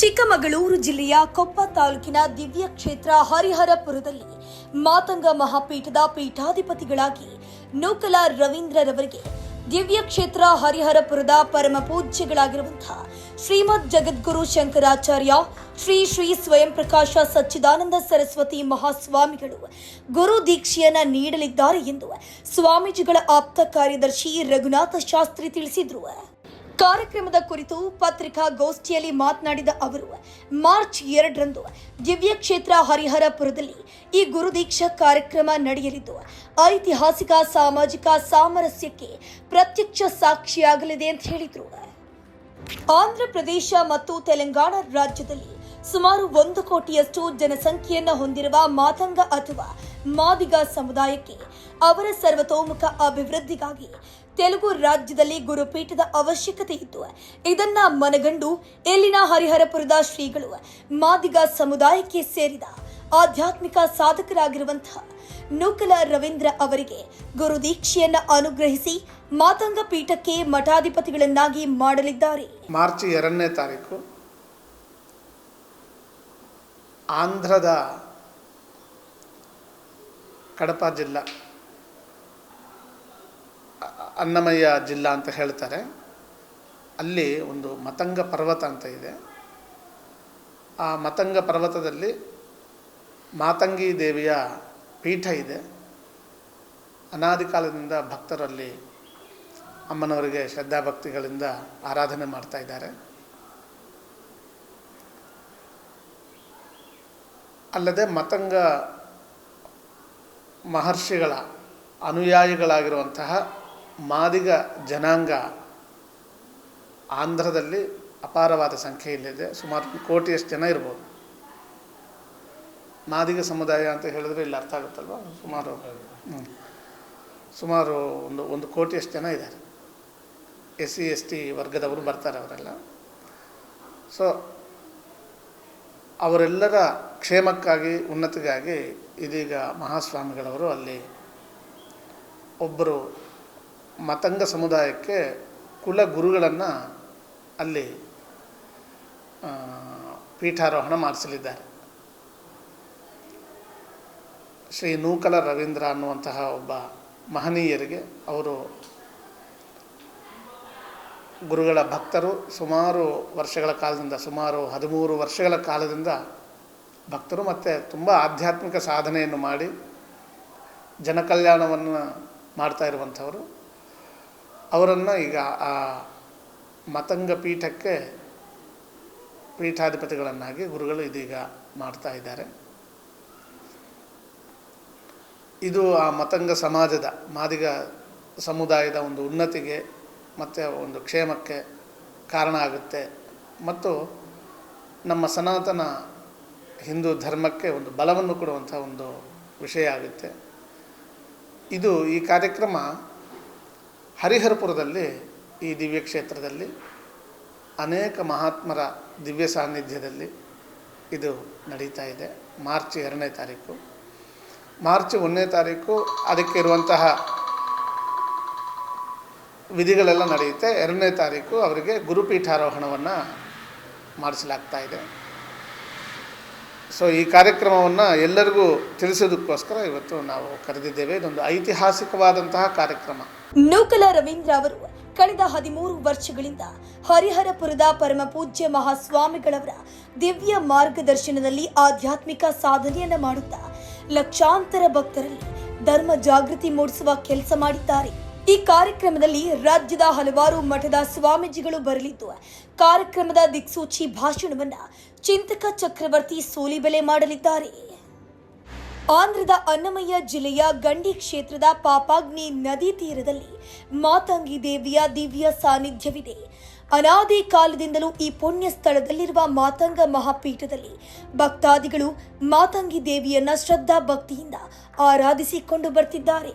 ಚಿಕ್ಕಮಗಳೂರು ಜಿಲ್ಲೆಯ ಕೊಪ್ಪ ತಾಲೂಕಿನ ದಿವ್ಯ ಕ್ಷೇತ್ರ ಹರಿಹರಪುರದಲ್ಲಿ ಮಾತಂಗ ಮಹಾಪೀಠದ ಪೀಠಾಧಿಪತಿಗಳಾಗಿ ನೂಕಲ ರವೀಂದ್ರರವರಿಗೆ ದಿವ್ಯ ಕ್ಷೇತ್ರ ಹರಿಹರಪುರದ ಪರಮ ಪೂಜ್ಯಗಳಾಗಿರುವಂತಹ ಶ್ರೀಮದ್ ಜಗದ್ಗುರು ಶಂಕರಾಚಾರ್ಯ, ಶ್ರೀ ಶ್ರೀ ಸ್ವಯಂ ಪ್ರಕಾಶ ಸಚ್ಚಿದಾನಂದ ಸರಸ್ವತಿ ಮಹಾಸ್ವಾಮಿಗಳು ಗುರು ದೀಕ್ಷೆಯನ್ನ ನೀಡಲಿದ್ದಾರೆ ಎಂದು ಸ್ವಾಮೀಜಿಗಳ ಆಪ್ತ ಕಾರ್ಯದರ್ಶಿ ರಘುನಾಥ ಶಾಸ್ತ್ರಿ ತಿಳಿಸಿದರು. ಕಾರ್ಯಕ್ರಮದ ಕುರಿತು ಪತ್ರಿಕಾಗೋಷ್ಠಿಯಲ್ಲಿ ಮಾತನಾಡಿದ ಅವರು, ಮಾರ್ಚ್ ಎರಡರಂದು ದಿವ್ಯಕ್ಷೇತ್ರ ಹರಿಹರಪುರದಲ್ಲಿ ಈ ಗುರುದೀಕ್ಷಾ ಕಾರ್ಯಕ್ರಮ ನಡೆಯಲಿದ್ದು, ಐತಿಹಾಸಿಕ ಸಾಮಾಜಿಕ ಸಾಮರಸ್ಯಕ್ಕೆ ಪ್ರತ್ಯಕ್ಷ ಸಾಕ್ಷಿಯಾಗಲಿದೆ ಅಂತ ಹೇಳಿದರು. ಆಂಧ್ರ ಪ್ರದೇಶ ಮತ್ತು ತೆಲಂಗಾಣ ರಾಜ್ಯದಲ್ಲಿ ಸುಮಾರು ಒಂದು ಕೋಟಿಯಷ್ಟು ಜನಸಂಖ್ಯೆಯನ್ನು ಹೊಂದಿರುವ ಮಾತಂಗ ಅಥವಾ ಮಾದಿಗ ಸಮುದಾಯಕ್ಕೆ ಅವರ ಸರ್ವತೋಮುಖ ಅಭಿವೃದ್ಧಿಗಾಗಿ ತೆಲುಗು ರಾಜ್ಯದಲ್ಲಿ ಗುರುಪೀಠದ ಅವಶ್ಯಕತೆ ಇತ್ತು ಇದನ್ನ ಮನಗಂಡು ಇಲ್ಲಿನ ಹರಿಹರಪುರದ ಶ್ರೀಗಳು ಮಾದಿಗ ಸಮುದಾಯಕ್ಕೆ ಸೇರಿದ ಆಧ್ಯಾತ್ಮಿಕ ಸಾಧಕರಾಗಿರುವಂತಹ ನೂಕಲ ರವೀಂದ್ರ ಅವರಿಗೆ ಗುರು ದೀಕ್ಷೆಯನ್ನ ಅನುಗ್ರಹಿಸಿ ಮಾತಂಗ ಪೀಠಕ್ಕೆ ಮಠಾಧಿಪತಿಗಳನ್ನಾಗಿ ಮಾಡಲಿದ್ದಾರೆ. ಮಾರ್ಚ್ ಎರಡನೇ ತಾರೀಕು ಆಂಧ್ರದ ಕಡಪ ಜಿಲ್ಲಾ ಅ- ಅನ್ನಮಯ್ಯ ಜಿಲ್ಲಾ ಅಂತ ಹೇಳ್ತಾರೆ ಅಲ್ಲಿ ಒಂದು ಮತಂಗ ಪರ್ವತ ಅಂತ ಇದೆ ಆ ಮತಂಗ ಪರ್ವತದಲ್ಲಿ ಮಾತಂಗಿ ದೇವಿಯ ಪೀಠ ಇದೆ ಅನಾದಿ ಕಾಲದಿಂದ ಭಕ್ತರಲ್ಲಿ ಅಮ್ಮನವರಿಗೆ ಶ್ರದ್ಧಾಭಕ್ತಿಗಳಿಂದ ಆರಾಧನೆ ಮಾಡ್ತಾ ಇದ್ದಾರೆ ಅಲ್ಲದೆ ಮತಂಗ ಮಹರ್ಷಿಗಳ ಅನುಯಾಯಿಗಳಾಗಿರುವಂತಹ ಮಾದಿಗ ಜನಾಂಗ ಆಂಧ್ರದಲ್ಲಿ ಅಪಾರವಾದ ಸಂಖ್ಯೆಯಲ್ಲಿದೆ. ಸುಮಾರು ಕೋಟಿಯಷ್ಟು ಜನ ಇರ್ಬೋದು. ಮಾದಿಗ ಸಮುದಾಯ ಅಂತ ಹೇಳಿದ್ರೆ ಇಲ್ಲಿ ಅರ್ಥ ಆಗುತ್ತಲ್ವ? ಸುಮಾರು. ಸುಮಾರು ಒಂದು ಒಂದು ಕೋಟಿಯಷ್ಟು ಜನ ಇದ್ದಾರೆ. ಎಸ್ ಸಿ ಎಸ್ ಟಿ ವರ್ಗದವರು ಬರ್ತಾರೆ ಅವರೆಲ್ಲ. ಸೊ ಅವರೆಲ್ಲರ ಕ್ಷೇಮಕ್ಕಾಗಿ, ಉನ್ನತಿಗಾಗಿ ಇದೀಗ ಮಹಾಸ್ವಾಮಿಗಳವರು ಅಲ್ಲಿ ಒಬ್ಬರು ಮತಂಗ ಸಮುದಾಯಕ್ಕೆ ಕುಲ ಗುರುಗಳನ್ನು ಅಲ್ಲಿ ಪೀಠಾರೋಹಣ ಮಾಡಿಸಲಿದ್ದಾರೆ. ಶ್ರೀ ನೂಕಲ ರವೀಂದ್ರ ಅನ್ನುವಂತಹ ಒಬ್ಬ ಮಹನೀಯರಿಗೆ ಅವರು ಗುರುಗಳ ಭಕ್ತರು ಸುಮಾರು ವರ್ಷಗಳ ಕಾಲದಿಂದ, ಸುಮಾರು ಹದಿಮೂರು ವರ್ಷಗಳ ಕಾಲದಿಂದ ಭಕ್ತರು ಮತ್ತು ತುಂಬ ಆಧ್ಯಾತ್ಮಿಕ ಸಾಧನೆಯನ್ನು ಮಾಡಿ, ಜನಕಲ್ಯಾಣವನ್ನು ಮಾಡ್ತಾ ಇರುವಂಥವರು. ಅವರನ್ನು ಈಗ ಆ ಮತಂಗ ಪೀಠಕ್ಕೆ ಪೀಠಾಧಿಪತಿಗಳನ್ನಾಗಿ ಗುರುಗಳು ಇದೀಗ ಮಾಡ್ತಾ ಇದ್ದಾರೆ. ಇದು ಆ ಮತಂಗ ಸಮಾಜದ, ಮಾದಿಗ ಸಮುದಾಯದ ಒಂದು ಉನ್ನತಿಗೆ ಮತ್ತು ಒಂದು ಕ್ಷೇಮಕ್ಕೆ ಕಾರಣ ಆಗುತ್ತೆ. ಮತ್ತು ನಮ್ಮ ಸನಾತನ ಹಿಂದೂ ಧರ್ಮಕ್ಕೆ ಒಂದು ಬಲವನ್ನು ಕೊಡುವಂಥ ಒಂದು ವಿಷಯ ಆಗುತ್ತೆ. ಇದು ಈ ಕಾರ್ಯಕ್ರಮ ಹರಿಹರಪುರದಲ್ಲಿ ಈ ದಿವ್ಯ ಕ್ಷೇತ್ರದಲ್ಲಿ ಅನೇಕ ಮಹಾತ್ಮರ ದಿವ್ಯ ಸಾನ್ನಿಧ್ಯದಲ್ಲಿ ಇದು ನಡೀತಾ ಇದೆ. ಮಾರ್ಚ್ ಎರಡನೇ ತಾರೀಕು. ಮಾರ್ಚ್ ಒಂದನೇ ತಾರೀಕು ಅದಕ್ಕೆ ಇರುವಂತಹ ವಿಧಿಗಳೆಲ್ಲ ನಡೆಯುತ್ತೆ. ಎರಡನೇ ತಾರೀಕು ಅವರಿಗೆ ಗುರುಪೀಠಾರೋಹಣವನ್ನು ಮಾಡಿಸಲಾಗ್ತಾ ಇದೆ. ಸೊ ಈ ಕಾರ್ಯಕ್ರಮವನ್ನು ಎಲ್ಲರಿಗೂ ತಿಳಿಸೋದಕ್ಕೋಸ್ಕರ ಇವತ್ತು ನಾವು ಕರೆದಿದ್ದೇವೆ. ಇದೊಂದು ಐತಿಹಾಸಿಕವಾದಂತಹ ಕಾರ್ಯಕ್ರಮ. ನೂಕಲ ರವೀಂದ್ರ ಅವರು ಕಳೆದ ಹದಿಮೂರು ವರ್ಷಗಳಿಂದ ಹರಿಹರಪುರದ ಪರಮ ಪೂಜ್ಯ ಮಹಾಸ್ವಾಮಿಗಳವರ ದಿವ್ಯ ಮಾರ್ಗದರ್ಶನದಲ್ಲಿ ಆಧ್ಯಾತ್ಮಿಕ ಸಾಧನೆಯನ್ನ ಮಾಡುತ್ತಾ ಲಕ್ಷಾಂತರ ಭಕ್ತರಲ್ಲಿ ಧರ್ಮ ಜಾಗೃತಿ ಮೂಡಿಸುವ ಕೆಲಸ ಮಾಡಿದ್ದಾರೆ. ಈ ಕಾರ್ಯಕ್ರಮದಲ್ಲಿ ರಾಜ್ಯದ ಹಲವಾರು ಮಠದ ಸ್ವಾಮೀಜಿಗಳು ಬರಲಿದ್ದು, ಕಾರ್ಯಕ್ರಮದ ದಿಕ್ಸೂಚಿ ಭಾಷಣವನ್ನ ಚಿಂತಕ ಚಕ್ರವರ್ತಿ ಸೂಲಿಬೆಲೆ ಮಾಡಲಿದ್ದಾರೆ. ಆಂಧ್ರದ ಅನ್ನಮಯ್ಯ ಜಿಲ್ಲೆಯ ಗಂಡಿ ಕ್ಷೇತ್ರದ ಪಾಪಾಗ್ನಿ ನದಿ ತೀರದಲ್ಲಿ ಮಾತಂಗಿ ದೇವಿಯ ದಿವ್ಯ ಸಾನ್ನಿಧ್ಯವಿದೆ. ಅನಾದಿ ಕಾಲದಿಂದಲೂ ಈ ಪುಣ್ಯ ಸ್ಥಳದಲ್ಲಿರುವ ಮಾತಂಗ ಮಹಾಪೀಠದಲ್ಲಿ ಭಕ್ತಾದಿಗಳು ಮಾತಂಗಿ ದೇವಿಯನ್ನ ಶ್ರದ್ಧಾ ಭಕ್ತಿಯಿಂದ ಆರಾಧಿಸಿಕೊಂಡು ಬರ್ತಿದ್ದಾರೆ.